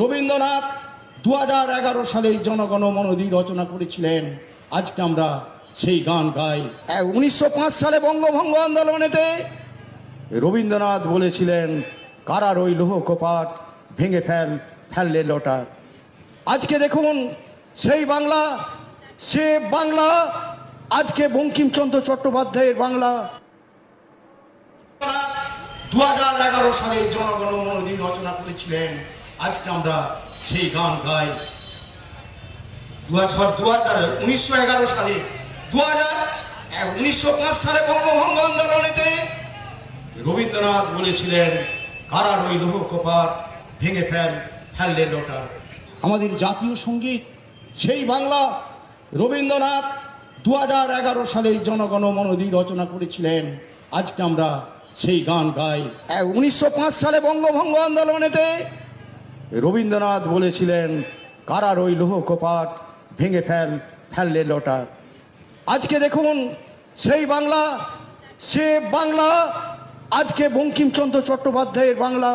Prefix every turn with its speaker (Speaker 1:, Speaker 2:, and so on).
Speaker 1: রবীন্দ্রনাথ দু হাজার এগারো সালে জনগণ মনদি রচনা করেছিলেন। আজকে আমরা সেই গান গাই। উনিশশো পাঁচ সালে বঙ্গভঙ্গ আন্দোলনেতে রবীন্দ্রনাথ বলেছিলেন কারার ওই লোহ কপাট ভেঙে ফেল ফেললে লোটা আজকে দেখুন সেই বাংলা সে বাংলা আজকে বঙ্কিমচন্দ্র চট্টোপাধ্যায়ের বাংলা। দু হাজার এগারো সালে জনগণ মনোদি রচনা করেছিলেন। আজকে আমরা সেই গান গাই। দু হাজার দু হাজার উনিশশো এগারো সালে দু হাজার উনিশশো পাঁচ সালে বঙ্গভঙ্গ আন্দোলনেতে রবীন্দ্রনাথ বলেছিলেন কারার ওই লোহ কপাট ভেঙে ফেল ফেললে লোটা। আমাদের জাতীয় সংগীত, সেই বাংলা রবীন্দ্রনাথ দু হাজার এগারো সালে জনগণ মনোদি রচনা করেছিলেন। আজকে আমরা সেই গান গাই। উনিশশো পাঁচ সালে বঙ্গভঙ্গ আন্দোলনেতে রবীন্দ্রনাথ বলেছিলেন কারার ওই লোহ কপাট, ভেঙে ফেল, ফেললে লোটা আজকে দেখুন, সেই বাংলা, সে বাংলা, আজকে বঙ্কিমচন্দ্র চট্টোপাধ্যায়ের বাংলা।